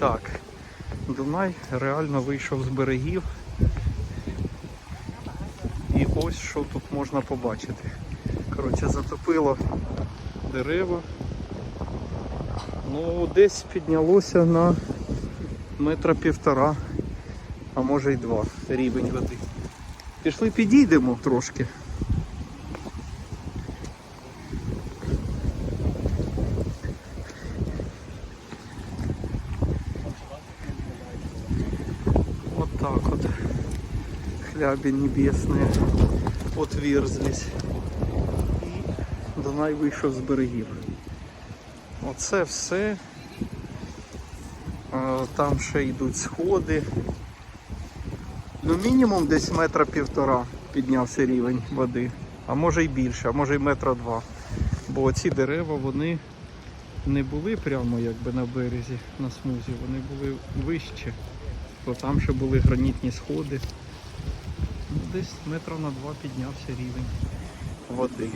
Так, Дунай реально вийшов з берегів. І ось що тут можна побачити. Коротше, затопило дерева. Ну, десь піднялося на метра півтора, а може й два рівень води. Пішли підійдемо трошки. Хляби небесные отверзлись. І Дунай вийшов з берегів. Оце все. Е, Там ще йдуть сходи. Ну мінімум десь метра півтора піднявся рівень води. А може й більше, а може й метра два. Бо ці дерева вони не були прямо якби на березі, на смузі, вони були вище. То там ще були гранітні сходи. Десь метра на два піднявся рівень води.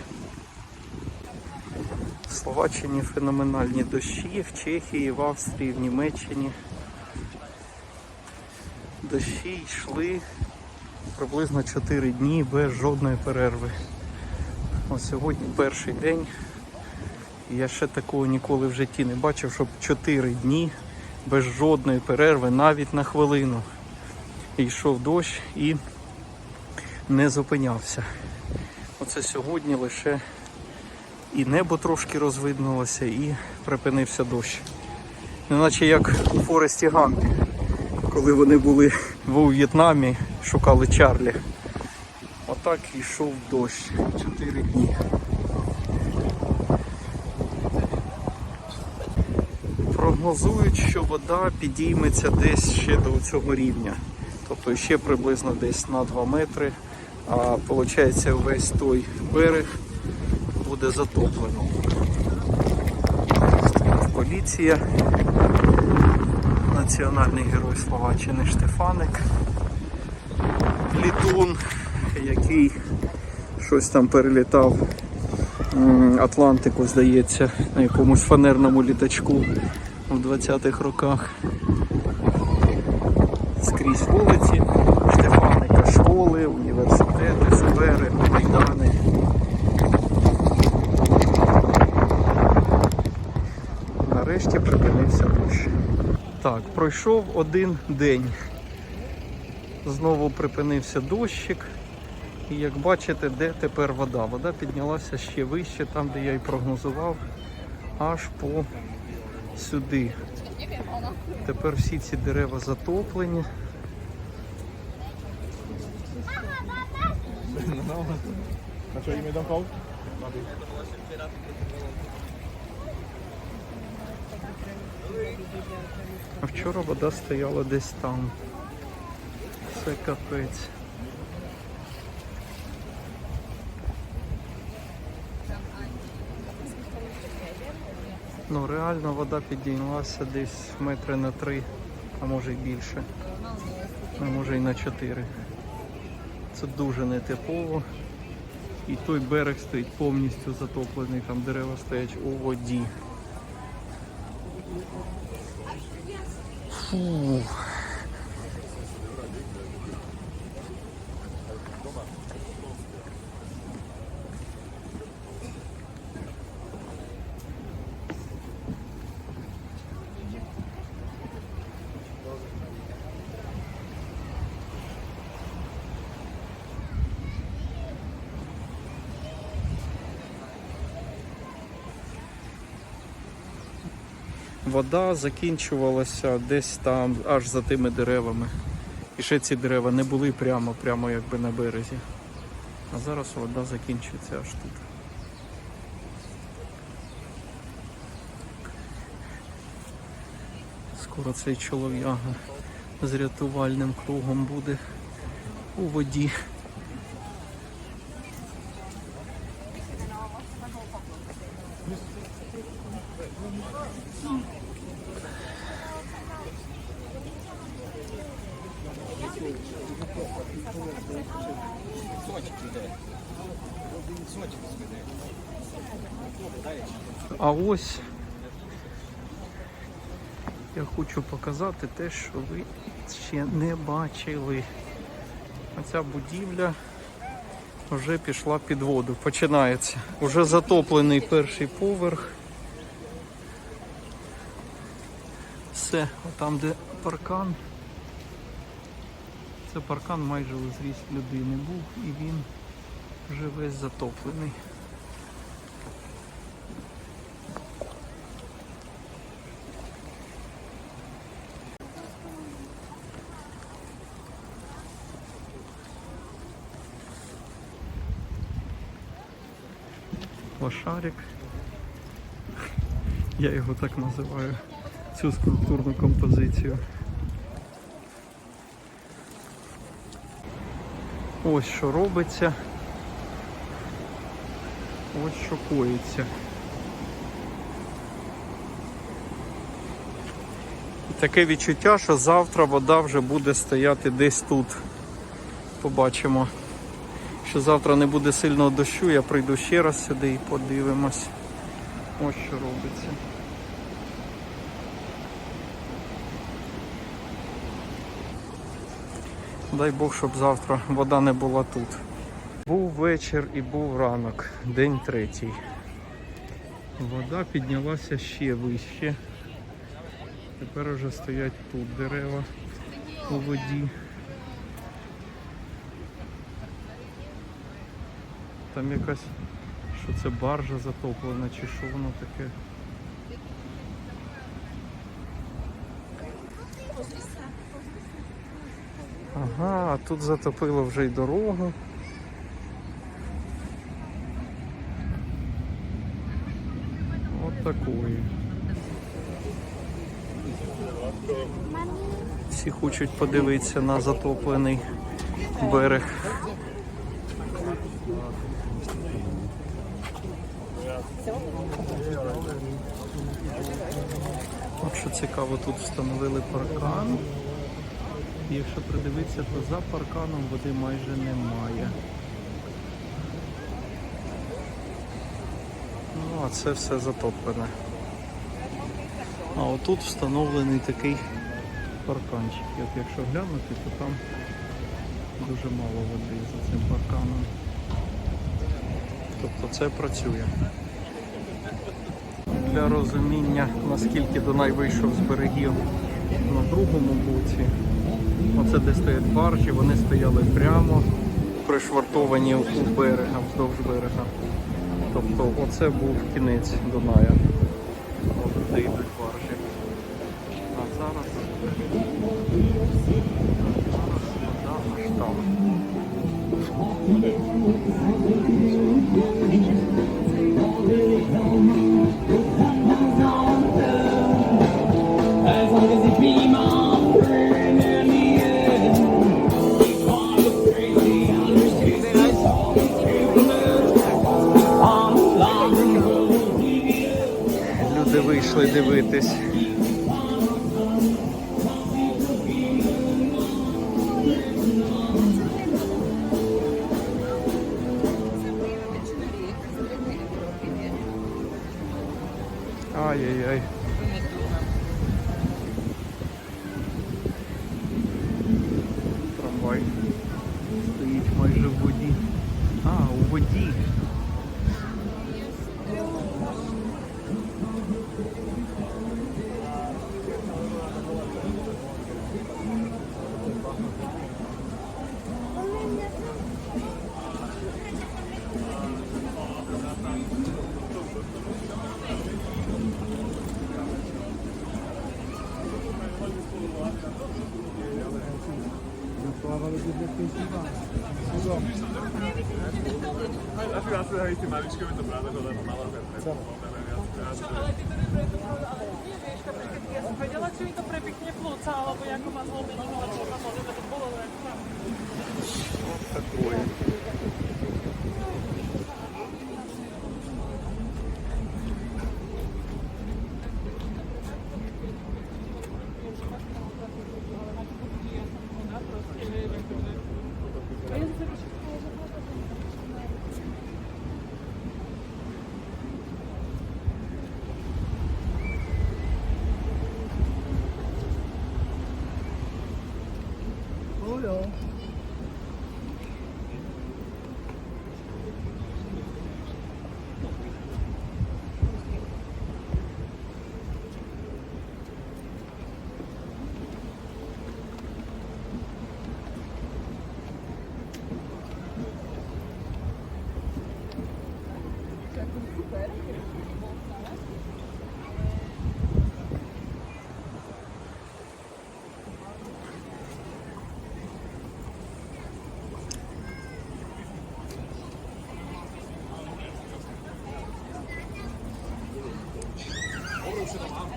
В Словаччині феноменальні дощі, в Чехії, в Австрії, в Німеччині. Дощі йшли приблизно 4 дні без жодної перерви. Ось сьогодні перший день. Я ще такого ніколи в житті не бачив, щоб 4 дні без жодної перерви, навіть на хвилину. Йшов дощ і не зупинявся. Оце сьогодні лише і небо трошки розвиднулося, і припинився дощ. Неначе як у Форесті Гампі, коли вони були у В'єтнамі, шукали Чарлі. Отак йшов дощ 4 дні. Прогнозують, що вода підійметься десь ще до цього рівня. Тобто ще приблизно десь на 2 метри. А виходить весь той берег буде затоплено. Поліція, національний герой Словаччини Штефаник, літун, який щось там перелітав Атлантику, здається, на якомусь фанерному літачку в 20-х роках. Скрізь вулиці Штефаника, школи, університети, сквери, майдани. Нарешті припинився дощ. Так, пройшов один день. Знову припинився дощик. І як бачите, де тепер вода? Вода піднялася ще вище, там, де я і прогнозував, аж по сюди. Тепер всі ці дерева затоплені. Na co imię domką? А вчора вода стояла десь там. Це капець. Ну реально вода підіймалася десь метри на три, а може й більше. А може й на чотири. Це дуже нетипово. І той берег стоїть повністю затоплений, там дерева стоять у воді. Фу. Вода закінчувалася десь там, аж за тими деревами. І ще ці дерева не були прямо, прямо якби на березі. А зараз вода закінчується аж тут. Скоро цей чолов'яга з рятувальним кругом буде у воді. А ось я хочу показати те, що ви ще не бачили. Оця будівля вже пішла під воду. Починається. Уже затоплений перший поверх. Все, там де паркан. Це паркан майже у зріст людини був і він вже весь затоплений. Лошарик. Я його так називаю, цю скульптурну композицію. Ось що робиться. Ось що коїться. Таке відчуття, що завтра вода вже буде стояти десь тут. Побачимо. Що завтра не буде сильного дощу, я прийду ще раз сюди і подивимось. Ось що робиться. Дай Бог, щоб завтра вода не була тут. Був вечір і був ранок, день третій. Вода піднялася ще вище. Тепер вже стоять тут дерева у воді. Там якась, що це баржа затоплена, чи що воно таке. Ага, а тут затопило вже й дорогу. От такої. Всі хочуть подивитися на затоплений берег. От що цікаво, тут встановили паркан. Якщо придивитися, то за парканом води майже немає. Ну, а це все затоплене. А отут встановлений такий парканчик. От якщо глянути, то там дуже мало води за цим парканом. Тобто це працює. Для розуміння, наскільки Дунай вийшов з берегів на другому боці. Оце де стоять баржі, вони стояли прямо пришвартовані у берега, вздовж берега. Тобто оце був кінець Дуная. От де йдуть баржі. А зараз, вода аж там. Люди дивитись. Ай-яй-яй. Трамвай to aj s tým maličkovým to pravda, že lebo malo ten pomerne viac krát. Čo, ale ty to nepreduchoval, ale nie vieš, napríklad ja som vedela, či mi to prepikne plúca, alebo ako ma zlomilo, alebo to bolo len tam. То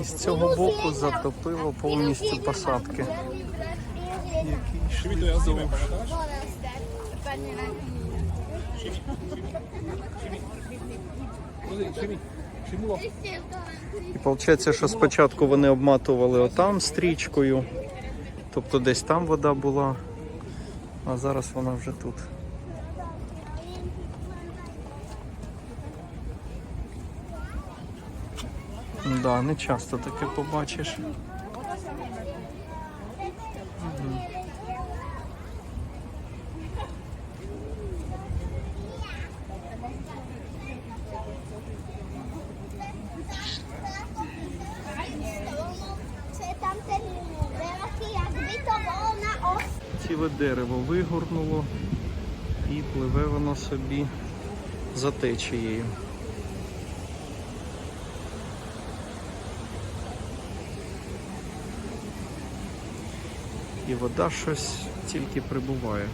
І з цього боку затопило повністю посадки. Чим то я зимою, пам'ятаєш? Чим? Чим І виходить, що спочатку вони обматували отам стрічкою, тобто десь там вода була, а зараз вона вже тут. Да, не часто таке побачиш. Ціле дерево вигорнуло і пливе воно собі за течією. І вода щось тільки прибуває.